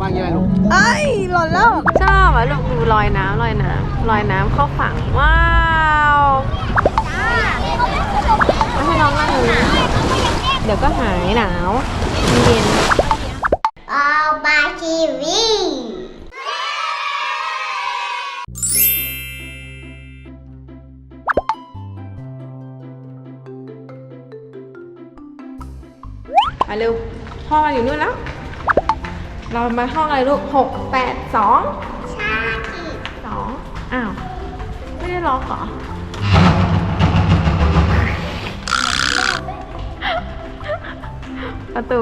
วางยังไงลูกเอ้ยหล่นแล้วชอบอะลูกดูลอยน้ำลอยน้ำลอยน้ำเข้าฝั่งว้าวมาให้น้องนั่งอยู่เดี๋ยวก็หายหนาวเย็นเอาบาทีวีมาเร็วพ่อมาอยู่นู่นแล้ว เรามาห้องอะไรลูกหกแปดสองชาติสองอ้าว ไม่ได้ล็อกเหรอ ประตู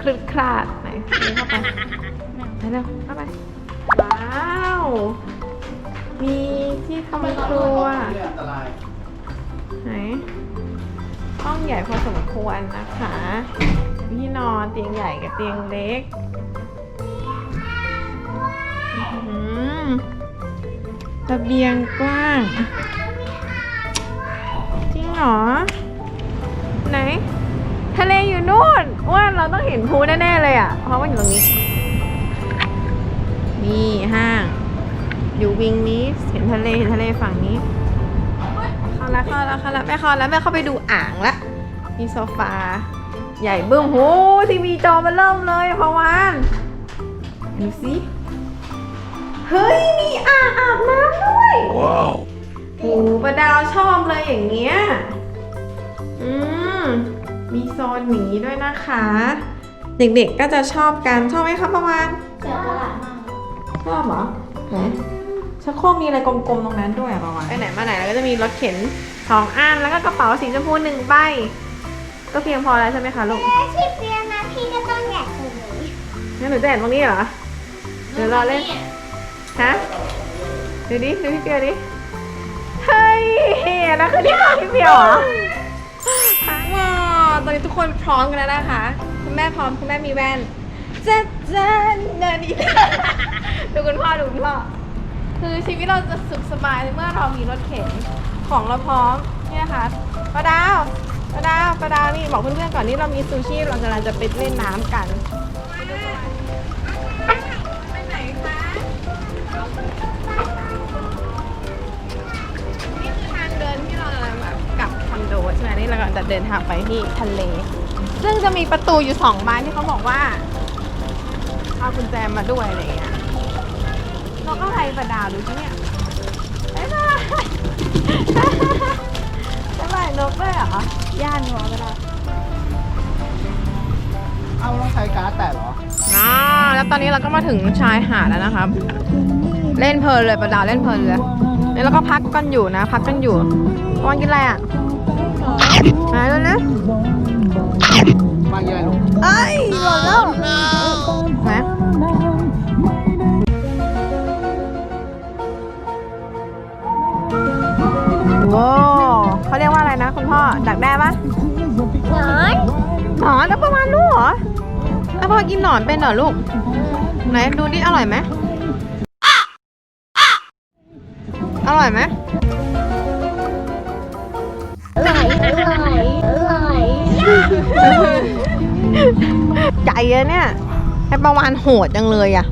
คลึดคลาดไหนเข้าไปไปเร็วเข้าไป ว้าว มีที่ทำครัว ไหน ห้องใหญ่พอสมควรนะคะมีที่นอนเตียงใหญ่กับเตียงเล็ก ระเบียงกว้าง จริงเหรอ ไหน ทะเลอยู่นู่นว่าเราต้องเห็นพูแน่ๆเลยอะ เพราะว่าอยู่ตรงนี้มีห้าง อยู่วิงนี้เห็นทะเลเห็นทะเลฝั่งนี้เข้าแล้วเข้าแล้วเข้าแล้วแม่เข้าแล้วแม่เข้าไปดูอ่างละมีโซฟา ใหญ่เบิ้มโหทีวีจอมันเริ่มเลยพะวานดูสิ เฮ้ยมีอ่างอาบน้ำด้วยว้าวโหประดาวชอบเลยอย่างเงี้ย อืม มีโซนหมีด้วยนะคะ เด็กๆก็จะชอบกันชอบไหมคะประวานเดี๋ยวตลาดมาชอบเหรอไหนชักโครกมีอะไรกลมๆตรงนั้นด้วยอะประมาณไปไหนมาไหนแล้วก็จะมีรถเข็นสองอันแล้วก็กระเป๋าสีชมพูหนึ่งใบ ก็เพียงพอแล้วใช่ไหมคะลูกแล้วที่เปียนะพี่ก็ต้องอยากตรงนี้งั้นหนูจะเห็นตรงนี้เหรอ เดี๋ยวรอเล่น ฮะ ดูดิ ดูพี่เปียวดิ เฮ้ยอันนั่นคือที่ของพี่เปียวเหรอว้าวตอนนี้ทุกคนพร้อมกันแล้วนะคะ คุณแม่พร้อม คุณแม่มีแว่นจ้าจ้าเนินอีกดูคุณพ่อดูคุณพ่อ คือชีวิตเราจะสุขสบายเมื่อเรามีรถเข็นของเราพร้อมนี่นะคะป้าดาวป้าดาวป้าดาวนี่บอกเพื่อนๆก่อนนี่เรามีซูชิเรากำลังจะไปเล่นน้ำกัน นี่คือทางเดินที่เราจะแบบกลับคอนโดใช่ไหมนี่เรากำลังจะเดินทางไปที่ทะเล ซึ่งจะมีประตูอยู่สองบานที่เขาบอกว่าเอากุญแจมาด้วยอะไรอย่างเงี้ยนกอะไรประดาวดูสิเนี่ยไม่ใช่ใช่ไหมนกด้วยเหรอย่านหัวประดาวเอาต้องใช้การ์ดแต่เหรออ๋อแล้วตอนนี้เราก็มาถึงชายหาดแล้วนะครับ เล่นเพลินเลยประดาวเล่นเพลินเลยนี่เราก็พักกันอยู่นะ พักกันอยู่วันกินอะไรอะไหนดูนะวางยังไงลูกเอ้ยหล่นแล้วนะโว้เขาเรียกว่าอะไรนะคุณพ่อ ดักแด้ปะน้อยหนอนแล้วประมาณลูกเหรอแล้วพ่อกินหนอนเป็นเหรอลูก ไหนดูดิอร่อยไหม ร่อยไหมไหลไหลไหลใจอะเนี่ยไอประวานโหดจังเลยอะ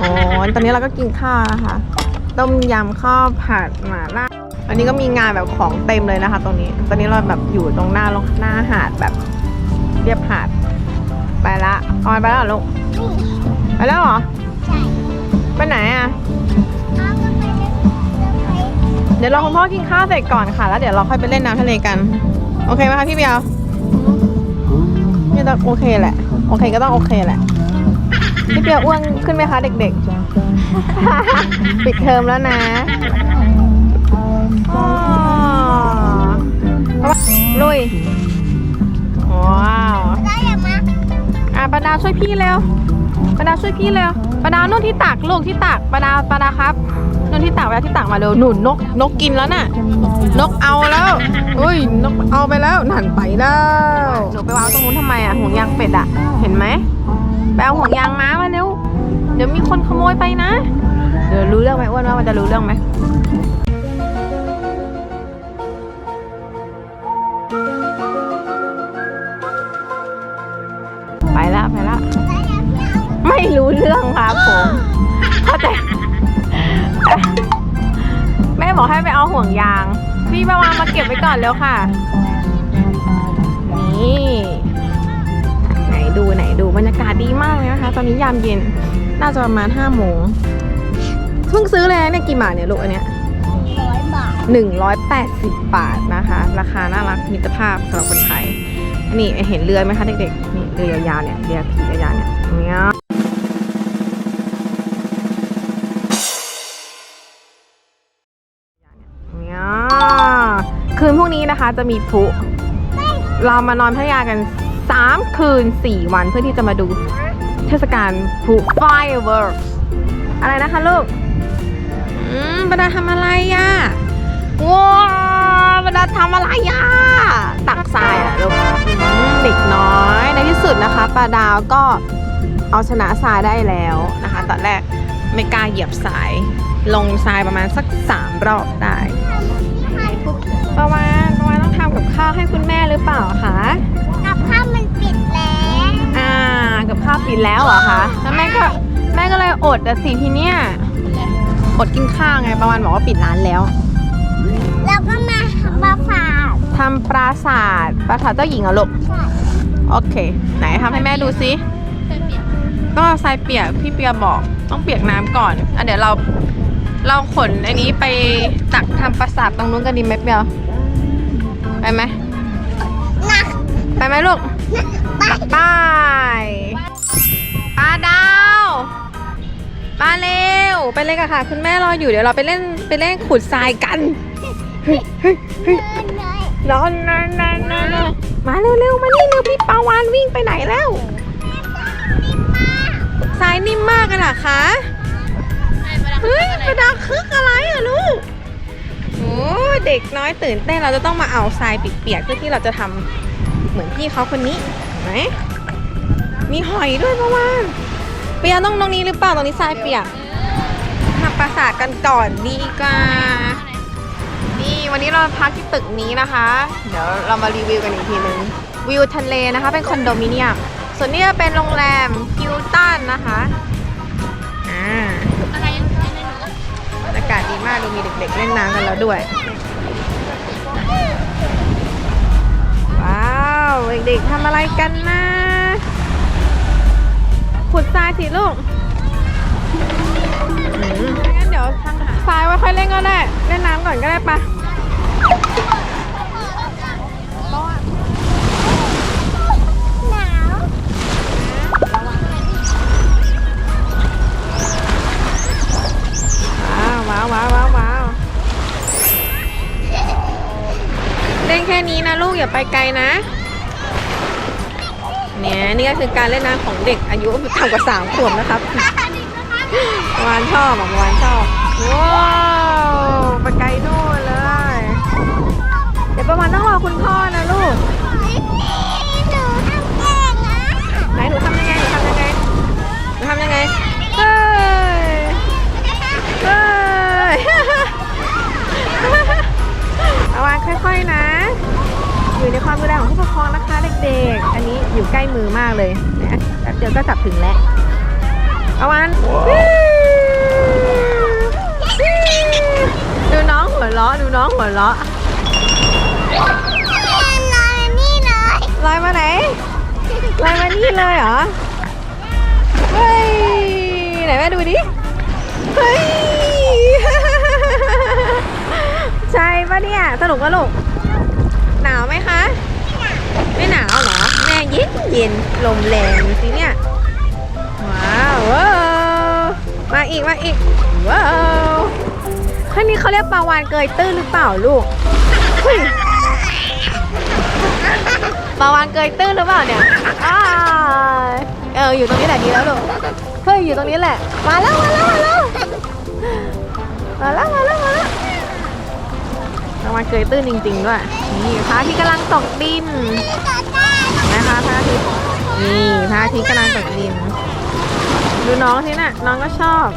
อ๋อ ตอนนี้เราก็กินข้าวนะคะ ต้มยำข้าวผัดหม่าล่า อันนี้ก็มีงานแบบของเต็มเลยนะคะ ตรงนี้ ตอนนี้เราแบบอยู่ตรงหน้าลงหน้าหาดแบบเรียบหาด ไปละออนไปแล้วเหรอลูก ไปแล้วเหรอใช่ไปไหนอะ ดี๋ยวรอคุณพ่อกินข้าวเสร็จก่อนค่ะ แล้วเดี๋ยวเราค่อยไปเล่นน้ำทะเลกัน โอเคไหมคะพี่เบียวนี่ต้องโอเคแหละ โอเคก็ต้องโอเคแหละ พี่เบียวอ้วนขึ้นไหมคะเด็กๆ ปิดเทอมแล้วนะอ๋อลุย ว้าวได้อย่ามาอะปาดาวช่วยพี่เร็วปาดาวช่วยพี่เร็ว ปาดาวนู่นที่ตักลูกที่ตักปาดาวปาดาวครับนู่นที่ตักไว้ที่ตักมาเร็วหนุนนกนกกินแล้วน่ะ นกเอาแล้วอุ้ยนกเอาไปแล้วนั่นไปแล้วหนูไปวางตรงนู้นทำไมอะห่วงยางเป็ดอะ เห็นไหมไปเอาห่วงยางม้ามาเร็วเดี๋ยวมีคนขโมยไปนะ เดี๋ยวรู้เรื่องไหมอ้วนว่ามันจะรู้เรื่องไหม พี่ประวานมาเก็บไว้ก่อนแล้วค่ะ นี่ ไหนดูไหนดูบรรยากาศดีมากเลยนะคะ ตอนนี้ยามเย็น น่าจะประมาณห้าโมง เพิ่งซื้อเลยนะเนี่ยกี่บาทเนี่ยลูกอันเนี้ยร้อยบาท180บาทนะคะ ราคาน่ารักมิตรภาพสำหรับคนไทย นี่เห็นเรือไหมคะเด็กๆ นี่เรือยาวๆเนี่ยเรือผียาวๆเนี่ยเนี่ยเนี่ย คืนพรุ่งนี้นะคะจะมีพลุเรามานอนพัทยากัน 3 คืน 4 วันเพื่อที่จะมาดูเทศกาลพลุ fireworks อะไรนะคะลูก อืมบรรดาทำอะไรอะว้าวบรรดาทำอะไรอะตักทรายอะลูกอืมเด็กน้อยในที่สุดนะคะปลาดาวก็เอาชนะทรายได้แล้วนะคะ ตอนแรกไม่กล้าเหยียบทราย ลงทรายประมาณสักสามรอบได้ ประมาณประมาณต้องทำกับข้าวให้คุณแม่หรือเปล่าคะกับข้าวมันปิดแล้วอ่ากับข้าวปิดแล้วเหรอคะแล้วแม่ก็แม่ก็เลยอดแต่สิทีเนี้ยอดกินข้าวไงประมาณบอกว่าปิดร้านแล้วแล้วก็มามาฝากทำปราสาทปราสาทเจ้าหญิงเหรอลูกโอเค ไหนทำให้แม่ดูซิต้องเอาทรายเปียกพี่เปียบอกต้องเปียกน้ำก่อนอะเดี๋ยวเรา เราขนอันนี้ไปตักทำปราสาทตรงนู้นกันดีไหมเปียวไปไหมนะไปไหมลูกไปไปปลาดาวมาเร็วไปเล่นกันค่ะ คุณแม่รออยู่เดี๋ยวเราไปเล่นไปเล่นขุดทรายกันเฮ้ยเฮ้ยเฮ้ยเดินเลยนอนนอนนอนนอนนอนมาเร็วเร็วมานี่เร็วพี่ปาวานวิ่งไปไหนแล้วทรายนิ่มมากเลยเหรอคะ เฮ้ยประดาคึกอะไรอะลูกโอ้เด็กน้อยตื่นเต้นเราจะต้องมาเอาทรายเปียกๆเพื่อที่เราจะทำเหมือนพี่เขาคนนี้เห็นไหมมีหอยด้วยปาวาเปียต้องตรงนี้หรือเปล่าตรงนี้ทรายเปียกทำปราสาทกันก่อนดีกว่านี่วันนี้เราพักที่ตึกนี้นะคะ เดี๋ยวเรามารีวิวกันอีกทีนึงวิวทะเลนะคะ เป็นคอนโดมิเนียมส่วนนี้จะเป็นโรงแรมฮิลตันนะคะอ่าากาศดีมากดูมีเด็กๆเล่นน้ำกันแล้วด้วย ว้าวเด็กๆทำอะไรกันนะขุดทรายสิลูกงั้นเดี๋ยวทรายไว้ค่อยเล่นก็ได้ เล่นน้ำก่อนก็ได้ปะาวว้าวว้าวว้าวว้าวเล่นแค่นี้นะลูกอย่าไปไกลนะ เนี่ยนี่ก็คือการเล่นน้ำของเด็กอายุต่ำกว่าสามขวบนะครับประวานชอบอะประวานชอบว้าวไปไกลนู่นเลย เด็กๆอันนี้อยู่ใกล้มือมากเลยนะแป๊บเดียวก็จับถึงแล้วระวังดูน้องหัวเราะดูน้องหัวเราะนอนนี่เลยลอยมาไหนลอยมานี่เลยเหรอ เฮ้ย ไหนแม่ดูดิ เฮ้ย ใช่ปะเนี่ย สนุกปะลูก หนาวไหมคะ ไม่หนาวเหรอ แม่เย็นเย็นลมแรงสิเนี่ย ว้าวววมาอีกมาอีก ว้าวข้งนี้เขาเรียกปลาวานเกยตื้นหรือเปล่าลูกปลาวานเกยตื้นหรือเปล่าเนี่ยอ้าเอออยู่ตรงนี้แหละดีแล้วลูก เฮ้ยอยู่ตรงนี้แหละ มาแล้วมาแล้วมาแล้ว มาแล้วมาแล้วมาแล้ว ปลาวานเกยตื้นจริง ๆ ด้วย นี่พระอาทิตย์กำลังตกดินนะคะพระอาทิตย์นี่พระอาทิตย์กำลังตกดิน ดูน้องสิน่ะน้องก็ชอบ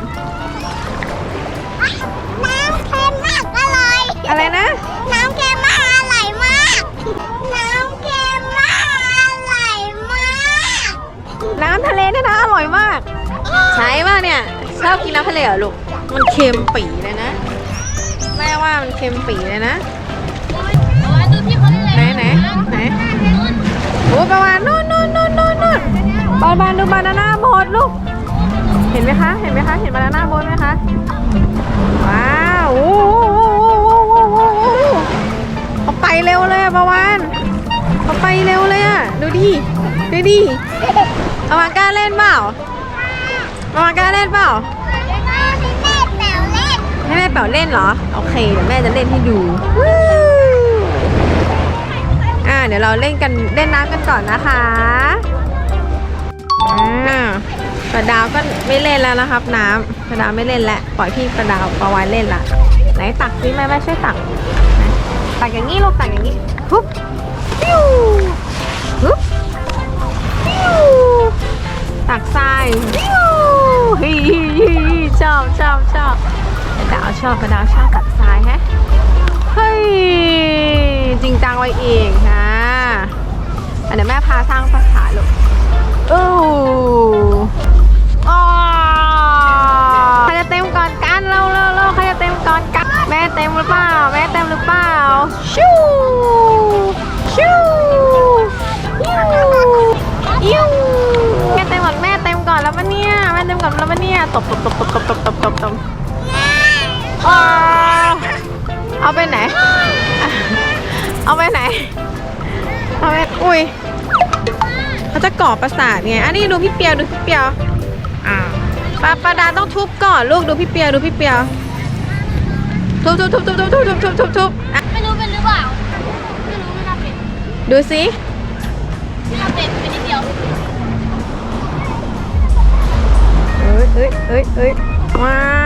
น้ำเค็มมากอร่อยอะไรนะ น้ำเค็มมากอร่อยมาก น้ำเค็มมากอร่อยมาก น้ำทะเลเนี่ยนะอร่อยมาก ใช่ป่ะเนี่ย ชอบกินน้ำทะเลเหรอลูก มันเค็มปีเลยนะแม่ ว่ามันเค็มปีเลยนะ ไหนไหนไหนโอ้ประวานนู่นนู่นนู่นนู่นบานบานดูบานาน่าบดลูก เห็นไหมคะ เห็นไหมคะ เห็นบานาน่าบดไหมคะ ว้าวโอ้โหเขาไปเร็วเลยอะประวานเขาไปเร็วเลยอะดูดิ ดูดิประวานกล้าเล่นเปล่าประวานกล้าเล่นเปล่าให้แล่เปล่าเล่นเหรอ โอเคเดี๋ยวแม่จะเล่นให้ดูอ่าเดี๋ยวเราเล่นกันเล่นน้ำกันก่อนนะคะอ่าปลาดาวก็ไม่เล่นแล้วนะครับ น้ำปลาดาวไม่เล่นแล้วปล่อยพี่ปลาดาวปลาวานเล่นละไหนตักซิแม่แม่ช่วยตักตักอย่างนี้ลูกตักอย่างนี้ปุ๊บปิ้วปุ๊บปิ้วตักทรายปิ้วฮิฮิฮิชอบชอบชอบปลา ดาวชอบปลาดาวชอบตัดทรายแฮะ เฮ้ย จริงจังไว้เองฮะอะเดี๋ยวแม่พาสร้างภาษาลูกอู้อ๋อใครจะเต็มก่อนกันเร็วเร็วเร็วใครจะเต็มก่อนกัน แม่เต็มหรือเปล่า แม่เต็มหรือเปล่า ชูชูยูยูแม่เต็มก่อนแม่เต็มก่อนแล้วปะเนี่ย แม่เต็มก่อนแล้วปะเนี่ย ตบตบตบตบตบตบตบตบ ตบอ๋อเอาไปไหน เอาไปไหน เอาไป อุ้ยเขาจะก่อประสาทไง อันนี้ดูพี่เปียวดูพี่เปียวอ่าปาปาดาต้องทุบก่อนลูกดูพี่เปียวดูพี่เปียว ทุบทุบทุบทุบทุบทุบทุบทุบทุบทุบอะไม่รู้เป็นหรือเปล่า ไม่รู้ไม่น่าเป็น ดูสิไม่น่าเป็นเป็นนิดเดียวเอ้ยเอ้ยเอ้ยเอ้ยว้าว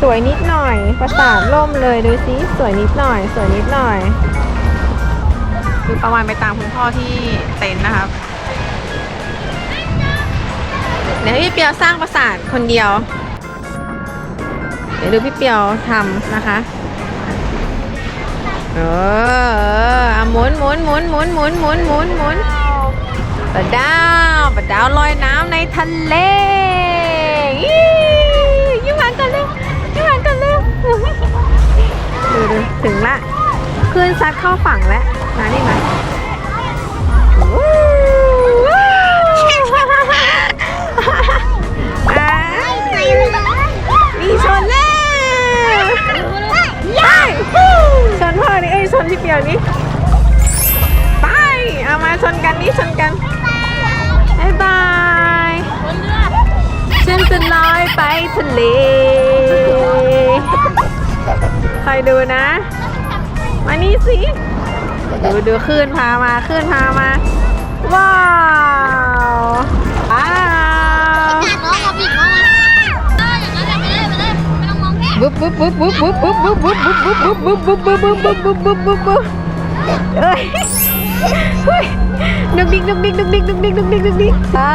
สวยนิดหน่อย ประสาทล่มเลยดูสิสวยนิดหน่อย สวยนิดหน่อย คือประมาณไปตามคุณพ่อที่เต็นท์นะครับเดี๋ยวพี่เปียวสร้างประสาทคนเดียว เดี๋ยวดูพี่เปียวทำนะคะเออเอออะหมุนหมุนหมุนหมุนหมุนหมุนหมุนหมุนปลาดาวปลาดาวลอยน้ำในทะเล ดูถึงละคลื่นซัดเข้าฝั่งแล้วมานี่มาวู้วู้อ่านี่ชนแล้วย้ายชนพ่อนี่เอ้ยชนพี่เปียวนี่ไปเอามาชนกันนี่ชนกันบายบายฉันจะลอยไปทะเล คอยดูนะ มานี่สิดูดูคลื่นพามาคลื่นพามา ว้าวว้าวกัดน้อย่างนั้นเลยไปเลยไปเลยไม่ต้องมองแค่บุ๊บบุ๊บบุ๊บบุ๊บบุ๊บบุ๊บบุ๊บบุ๊บบุ๊บบุ๊บบุ๊บบุ๊บบุ๊บบุ๊บบุ๊บบุ๊บบุ๊บบุ๊บบุ๊บเอ้ยเฮ้ยดุกดิกดุกดิกดุกดิกดุกดิกดุกดิกดุกดิกว้า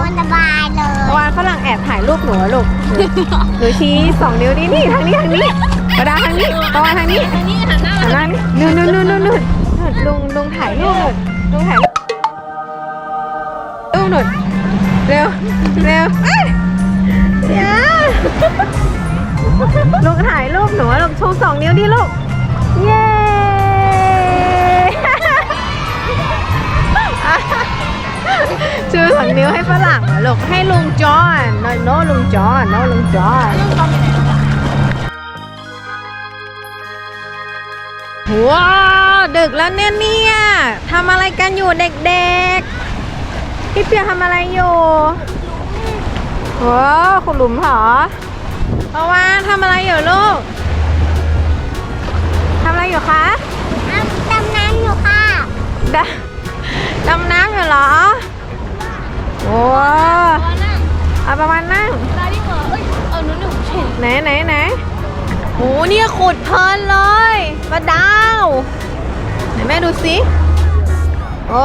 วนสบายเลยวานฝรั่งแอบถ่ายรูปหนูอะลูกหนูชี้สองนิ้วนี่นี่ทางนี้ทางนี้ กระดาษทางนี้ประวานทางนี้นี่หันหน้าหันหน้านี่นู่นนู่นนู่นนู่นนู่นลุงลุงถ่ายรูปหนุนลุงถ่ายรูปรูปหนุนเร็วเร็วเอ้ยเดี๋ยวลุงถ่ายรูปหนูลูกชูสองนิ้วดิลูกเย้ชูสองนิ้วให้ฝรั่งเหรอลูกให้ลุงจอนโนโนลุงจอนโนลุงจอน ว้าวดึกแล้วเนี่ยเนี่ยทำอะไรกันอยู่เด็กๆ พี่เปียทำอะไรอยู่ว้าวคุณหลุมเหรอเพราะว่าทำอะไรอยู่ลูกทำอะไรอยู่คะเอาดำน้ำอยู่ค่ะดำดำน้ำอยู่เหรอว้าวตอนนั่งเอาประมาณนั่งตาที่เหมือเอ้ยเออหนูหนูเห็นไหนไหนไหน โหเนี่ยขุดเพลินเลยปลาดาวไหนแม่ดูสิโอ้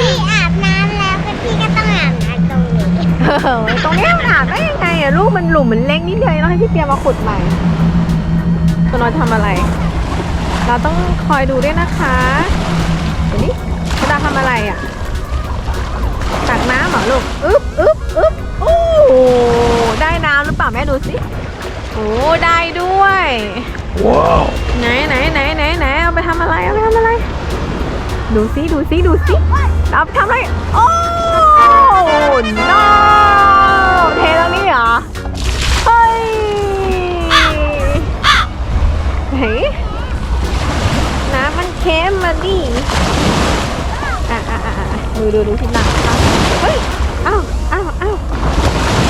พี่อาบน้ำแล้วก็พี่ก็ต้องอาบน้ำตรงนี้เออตรงนี้มันอาบได้ยังไงอะลูกมันหลุมมันเล็กนิดเดียวเองต้องให้พี่เปียมาขุดใหม่ตัวน้อยทำอะไร เราต้องคอยดูด้วยนะคะเดี๋ยวนี้ปลาดาวทำอะไรอะตักน้ำเหรอลูก อึ๊บอึ๊บอึ๊บโอ้ ได้น้ำหรือเปล่าแม่ดูสิโอ้ได้ด้วยไหนไหนไหนไหนไหนเอาไปทำอะไรเอาไปทำอะไร ดูซิดูซิดูซิเอาไปทำอะไรโอ้ no เทตรงนี้เหรอเฮ้ยไหนน้ำมันเค็มมาดิอะอะอะอะดูดูดูที่หลังครับเฮ้ยเอ้าเอ้าเอ้า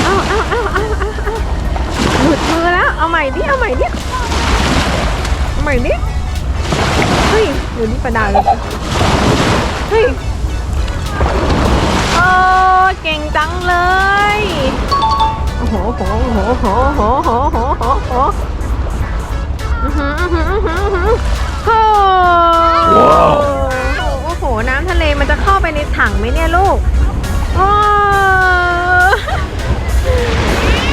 เอ้าเอ้าเอ้าเอ้าเอ้าเอ้าหลุดมื อแล้ว เอาใหม่ดิ เอาใหม่ดิ เอาใหม่ดิ เฮ้ยดูนี่ประดาวเลยเฮ้ย โอ้ เก่งจังเลย โอ้โหโหโหโหโหโหโหโหโหอื้อหืออื้อหืออื้อหืออื้อหือโอ้โอ้โห น้ำทะเลมันจะเข้าไปในถังไหมเนี่ยลูก โอ้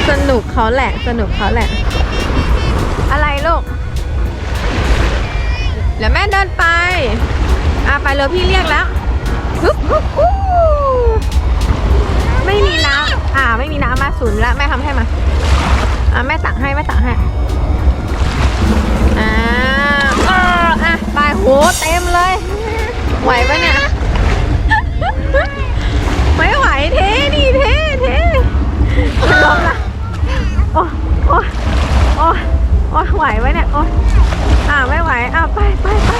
สนุกเขาแหละ สนุกเขาแหละ อะไรลูกเดี๋ยวแม่เดินไปอะไปเลยพี่เรียกแล้วฮึบฮึบฮู้ไม่มีน้ำอ่า ไม่มีน้ำมาศูนย์ละแม่ทำให้มาอะแม่ตักให้แม่ตักให้อ่าเอออะไปโหเต็มเลย ไหวปะเนี่ยไม่ไหวเทดิเทเทมันล้มละ โอ้โอ้โอ้โอ้ไหวไหมเนี่ย โอ้อ่าไม่ไหว อ่าไปไปไป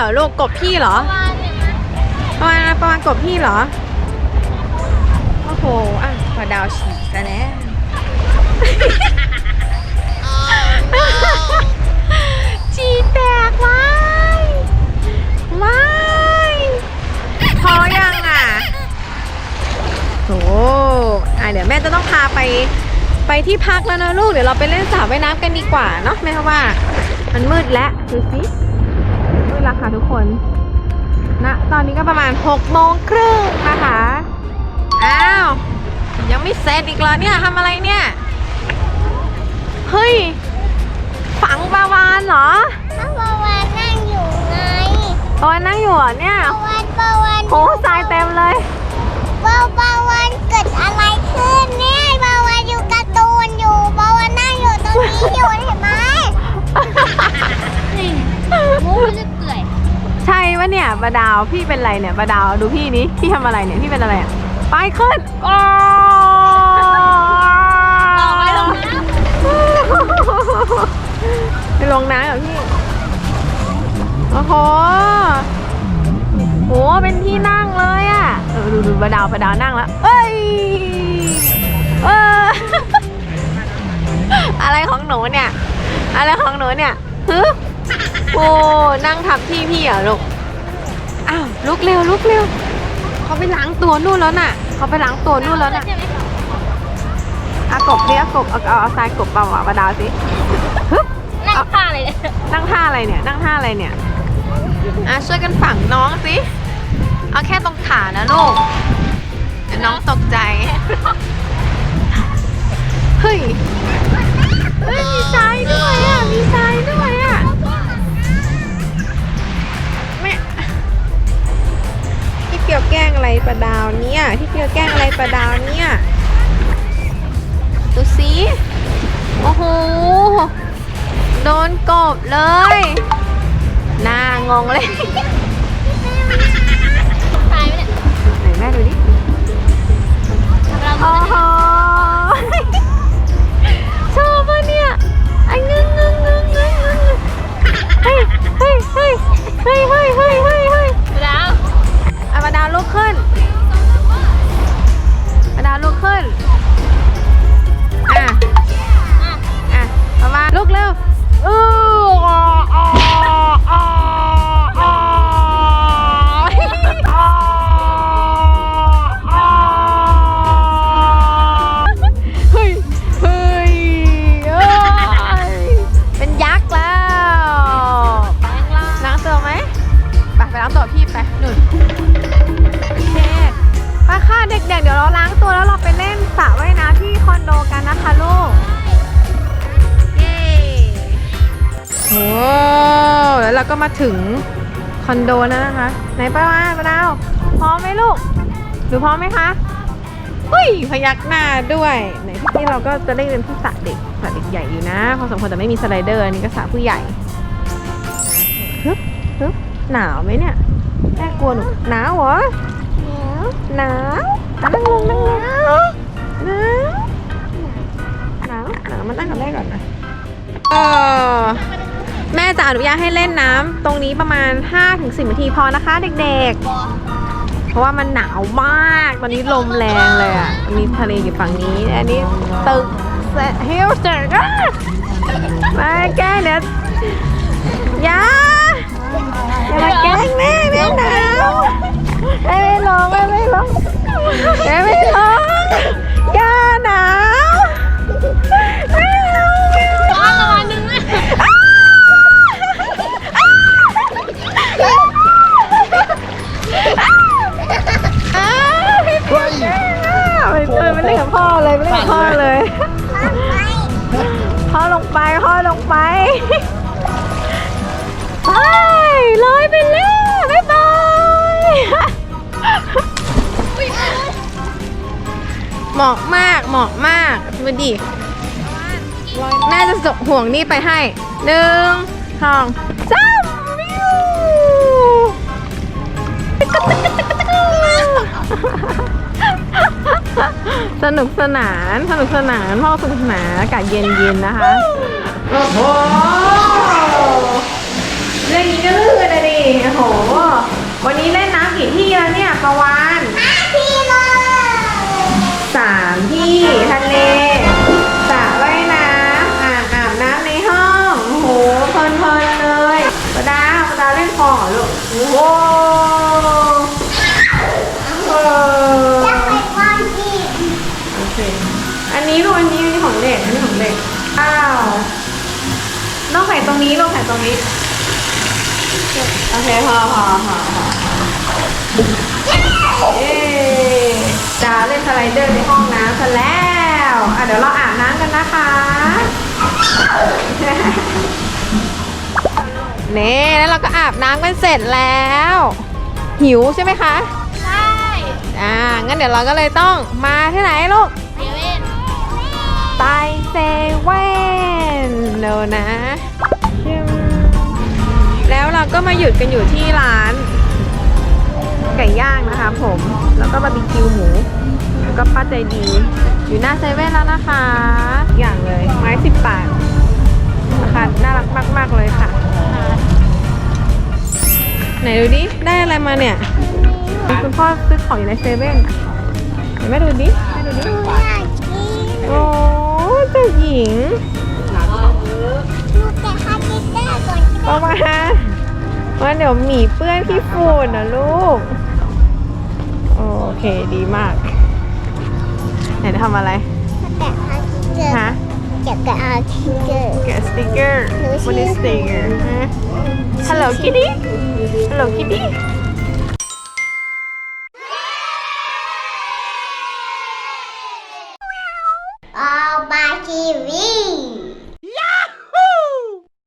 เหรอลูกกบพี่เหรอประมาณประมาณกบพี่เหรอ โอ้โห อะพอดาวฉีกซะแล้วจีแตกไว้ไว้พอยังอะโหอะเดี๋ยวแม่จะต้องพาไปไปที่พักแล้วนะลูก เดี๋ยวเราไปเล่นสระว่ายน้ำกันดีกว่าเนาะแม่ว่า มันมืดแล้วดูสิมืดแล้วค่ะทุกคนณนะตอนนี้ก็ประมาณ6โมงครึ่งนะคะ อ้าว ยังไม่เสร็จอีกเหรอเนี่ยทำอะไรเนี่ย เฮ้ย ฝังปลาวานเหรอถ้าปาวานนั่งอยู่ไงปลาวานนั่งอยู่เหรอเนี่ยปาวานปาวานโอ้ทรายเต็มเลยปาปาวานเกิดอะไรขึ้นเนี่ย ปะเนี่ยปลาดาวพี่เป็นไรเนี่ยปลาดาวดูพี่นี้พี่ทำอะไรเนี่ยพี่เป็นอะไรอะไปขึ้นโอ้ต่อไปลงน้ไปลงน้ำเหรอพี่โอ้โหโหเป็นที่นั่งเลยอะดูดูปลาดาวปลาดาวนั่งแล้วเอ้ยเอออะไรของหนูเนี่ย อะไรของหนูเนี่ยฮึโอ้นั่งทับที่พี่เหรอลูก อ้าวลุกเร็วลุกเร็วเขาไปล้างตัวนู่นแล้วน่ะเขาไปล้างตัวนู่นแล้วน่ะอากบดิอากบเอาเอาเอาทรายกบเปล่าอะประดาวสิฮึบำนั่งผ้าเลยเนี่ยนั่งท่าอะไรเนี่ยนั่งท่าอะไรเนี่ยอะช่วยกันฝังน้องสิเอาแค่ตรงขานะลูกเดี๋ยวน้องตกใจเฮ้ยเฮ้ยมีทรายด้วยอะมีทรายด้วย เกี่ยวแกล้งอะไรประดาวเนี่ยที่เกี่ยวแกล้งอะไรประดาวเนี่ยดูสิโอ้โหโดนกบเลยหน้างงเลยตายไหมเนี่ยไหนแม่ดูดิเราโอ้โห เราก็มาถึงคอนโดแล้วนะคะ ไหนป้าว่าป้าดาวพร้อมไหมลูกหนูพร้อมไหมคะอุ้ยพยักหน้าด้วยไหนที่เราก็จะได้เป็นผู้สระเด็กสระเด็กใหญ่อยู่นะพอสมควรแต่ไม่มีสไลเดอร์อันนี้ก็สระผู้ใหญ่ฮึบฮึบหนาวไหมเนี่ยแม่กลัวหนูหนาวเหรอหนาวอะนั่งลงนั่งลงหนาวหนาวหนาวมานั่งกับแม่ก่อนนะเออ แม่จะอนุญาตให้เล่นน้ำตรงนี้ประมาณ 5-10นาทีพอนะคะเด็กๆ เพราะว่ามันหนาวมาก ตอนนี้ลมแรงเลยอะ มีทะเลอยู่ฝั่งนี้ อันนี้ตึกเฮลเจอร์มาแก้เดี๋ยวอย่าอย่ามาแกล้งแม่แม่หนาวแม่ไม่ร้องแม่ไม่ร้องแม่ไม่ร้องอย่าหนาว เจอไปเล่นกับพ่อเลยไปเล่นกับพ่อเลยพ่อลงไปพ่อลงไปไปลอยไปแล้วบ๊ายบายเหมาะมากเหมาะมากดูดิแม่จะส่งห่วงนี่ไปให้หนึ่งสองสามวิว สนุกสนาน สนุกสนานพ่อสนุกสนานอากาศเย็นๆนะคะโอ้โหเล่นนี้ก็ลื่นเลยดิโอ้โห วันนี้เล่นน้ำกี่ที่แล้วเนี่ยประวานพี่เลยสามที่ทะเลสระว่ายน้ำอ่างอาบน้ำในห้องโอ้โหเพลินๆเลยประดาประดาเล่นคลองเหรอลูกโอ้โหเออ จะไปวางอีก โอเค อั นนี้ลูกอันนี้อันนี้ของเด็กอันนี้ของเด็กอ้าวต้องใส่ตรงนี้ลูกใส่ตรงนี้โอเคพอพอพอพอเย้จะเล่นสไลเดอร์ในห้องน้ำซะแล้วอะเดี๋ยวเราอาบน้ำกันนะคะเน่แล้วเราก็อาบน้ำกันเสร็จแล้ว หิวใช่ไหมคะ ใช่ อ่างั้นเดี๋ยวเราก็เลยต้องมาที่ไหนลูกเซเว่น ไปเซเว่นเดี๋ยวนะชิมแล้วเราก็มาหยุดกันอยู่ที่ร้าน ไก่ย่างนะคะผม แล้วก็บาร์บีคิวหมู แล้วก็ป้าใจดี อยู่หน้าเซเว่นแล้วนะคะ อย่างเลยไม้สิบบาทราคาน่ารักมาก ๆ เลยค่ะ ไหนดูดิ ได้อะไรมาเนี่ย คุณพ่อซื้อของอยู่ในเซเว่นไหนแม่ดูดิแม่ดูดิอยากกินโอ้ เจ้าหญิงลูกแต่คาจิเตอร์ก่อนประมาณว่าเดี๋ยวหมีเปื้อนพี่ฝุ่นนะลูก โอเคดีมาก ไหนทำอะไรแต่คาจิเตอร์ฮะจะกระเอาทิเกอร์แกะสติกเกอร์หนูชื่อวันนี้สติกเกอร์ฮะ Hello Kitty Hello Kitty